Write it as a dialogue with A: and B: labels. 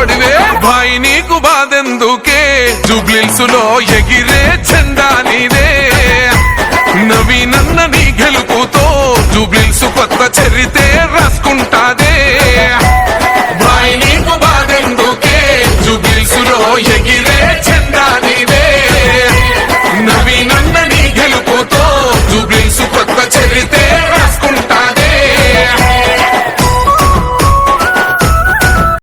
A: పెద్దోడివే భాయి నీకు బాధెందుకే? జుబ్లిల్సులో ఎగిరే చందా నీదే. నవీనన్న నీ గెలుపుతో జుబ్లిల్సు కొత్త చరితే